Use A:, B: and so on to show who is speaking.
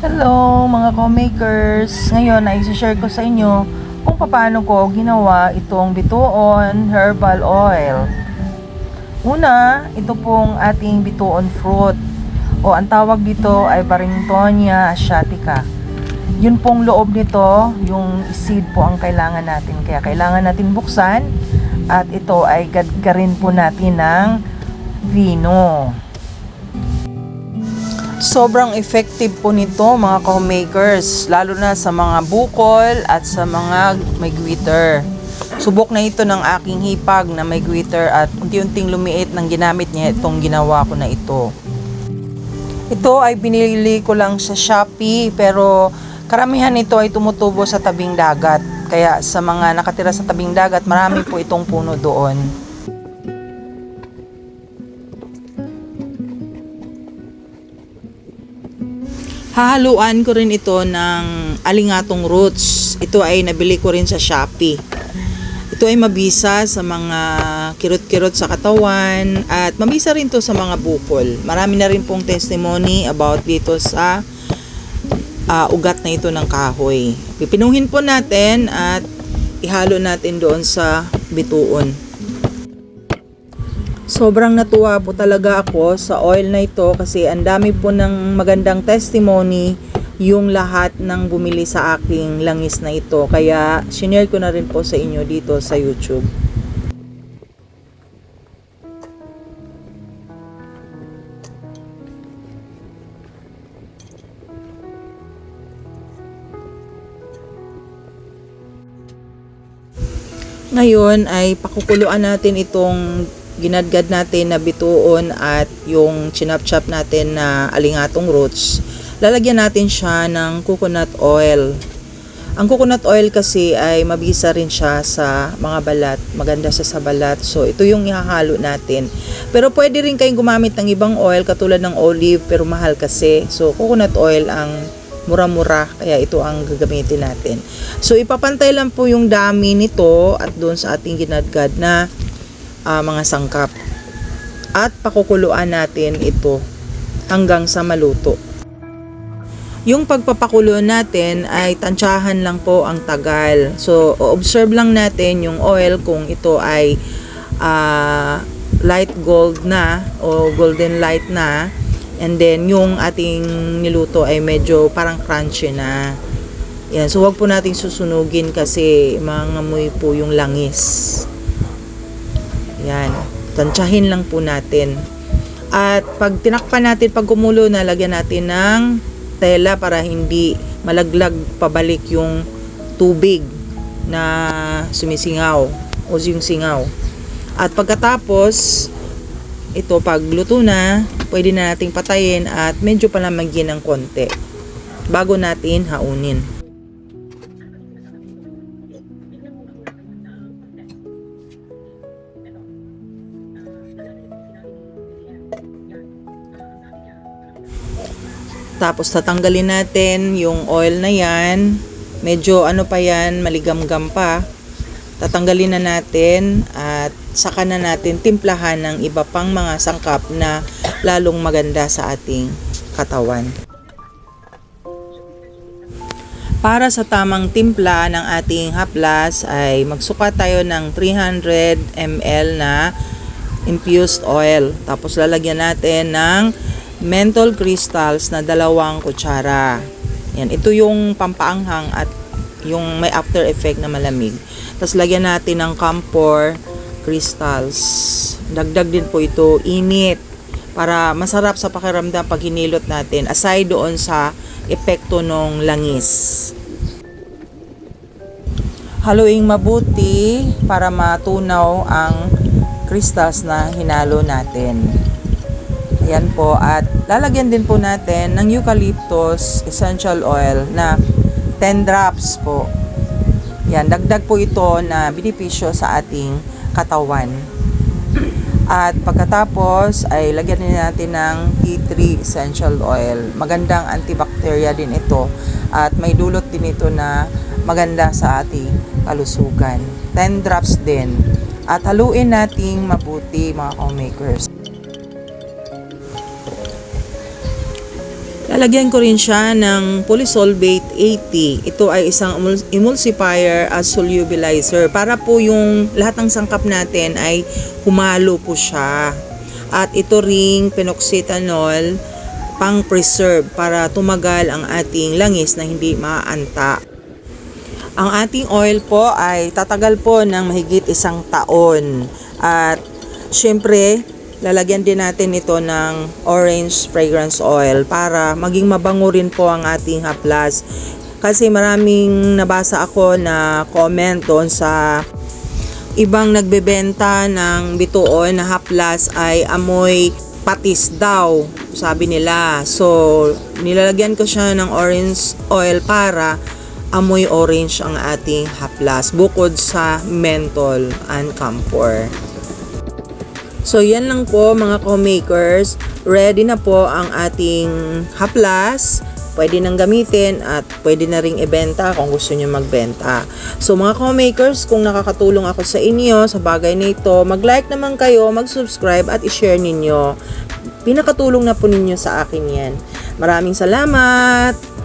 A: Hello mga co-makers! Ngayon ay share ko sa inyo kung paano ko ginawa itong bituon herbal oil. Una, ito pong ating bituon fruit o ang tawag dito ay Barringtonia asiatica. Yun pong loob nito, yung seed po ang kailangan natin. Kaya kailangan natin buksan at ito ay gadgarin po natin ng vino. Sobrang effective po nito mga co-makers, lalo na sa mga bukol at sa mga may glitter. Subok na ito ng aking hipag na may glitter at unti-unting lumiit ng ginamit niya itong ginawa ko na ito. Ito ay binili ko lang sa Shopee pero karamihan nito ay tumutubo sa tabing dagat. Kaya sa mga nakatira sa tabing dagat, marami po itong puno doon. Hahaluan ko rin ito ng alingatong roots. Ito ay nabili ko rin sa Shopee. Ito ay mabisa sa mga kirot-kirot sa katawan at mabisa rin to sa mga bukol. Marami na rin pong testimony about dito sa ah, ugat na ito ng kahoy. Pipinuhin po natin at ihalo natin doon sa bituon. Sobrang natuwa po talaga ako sa oil na ito kasi ang dami po ng magandang testimony yung lahat ng bumili sa aking langis na ito. Kaya shinare ko na rin po sa inyo dito sa YouTube. Ngayon ay pakukuluan natin itong ginadgad natin na bituon at yung chinap-chop natin na alingatong roots. Lalagyan natin siya ng coconut oil. Ang coconut oil kasi ay mabisa rin siya sa mga balat. Maganda siya sa balat. So, ito yung ihahalo natin. Pero pwede rin kayong gumamit ng ibang oil katulad ng olive pero mahal kasi. So, coconut oil ang mura-mura kaya ito ang gagamitin natin. So, ipapantay lang po yung dami nito at doon sa ating ginadgad na ah, mga sangkap. At pakukuluan natin ito hanggang sa maluto. Yung pagpapakulo natin ay tansyahan lang po ang tagal. So, observe lang natin yung oil kung ito ay ah, light gold na o golden light na. And then, yung ating niluto ay medyo parang crunchy na. Yan. So, wag po nating susunugin kasi mangamoy po yung langis. Yan. Tansyahin lang po natin. At pag tinakpan natin, pag kumulo na, lagyan natin ng tela para hindi malaglag pabalik yung tubig na sumisingaw o yung singaw. At pagkatapos, ito pag luto na, pwede na nating patayin at medyo palamagyan ng konti bago natin haunin. Tapos tatanggalin natin yung oil na yan. Medyo ano pa yan, maligamgam pa. Tatanggalin na natin at saka na natin timplahan ng iba pang mga sangkap na lalong maganda sa ating katawan. Para sa tamang timpla ng ating haplas ay magsukat tayo ng 300 ml na infused oil. Tapos lalagyan natin ng menthol crystals na dalawang kutsara. Yan, ito yung pampaanghang at yung may after effect na malamig. Tapos lagyan natin ng camphor crystals. Dagdag din po ito init para masarap sa pakiramdam pag hinilot natin aside doon sa epekto ng langis. Haluing mabuti para matunaw ang crystals na hinalo natin. Ayan po. At lalagyan din po natin ng eucalyptus essential oil na 10 drops po. Yan. Dagdag po ito na benepisyo sa ating katawan. At pagkatapos ay lagyan din natin ng tea tree essential oil. Magandang antibacteria din ito. At may dulot din ito na maganda sa ating kalusugan. 10 drops din. At haluin nating mabuti mga homemakers. Lalagyan ko rin siya ng polysolvate 80. Ito ay isang emul- emulsifier at solubilizer para po yung lahat ng sangkap natin ay humalo po siya. At ito ring penoxetanol pang preserve para tumagal ang ating langis na hindi maaanta. Ang ating oil po ay tatagal po ng mahigit isang taon. At syempre, lalagyan din natin ito ng orange fragrance oil para maging mabango rin po ang ating haplas. Kasi maraming nabasa ako na comment doon sa ibang nagbebenta ng bituon na haplas ay amoy patis daw, sabi nila. So, nilalagyan ko siya ng orange oil para amoy orange ang ating haplas bukod sa menthol and camphor. So, yan lang po mga co-makers. Ready na po ang ating haplas. Pwede nang gamitin at pwede na ring ibenta kung gusto nyo magbenta. So mga co-makers, kung nakakatulong ako sa inyo sa bagay na ito, mag-like naman kayo, mag-subscribe at i-share ninyo. Pinakatulong na po ninyo sa akin yan. Maraming salamat!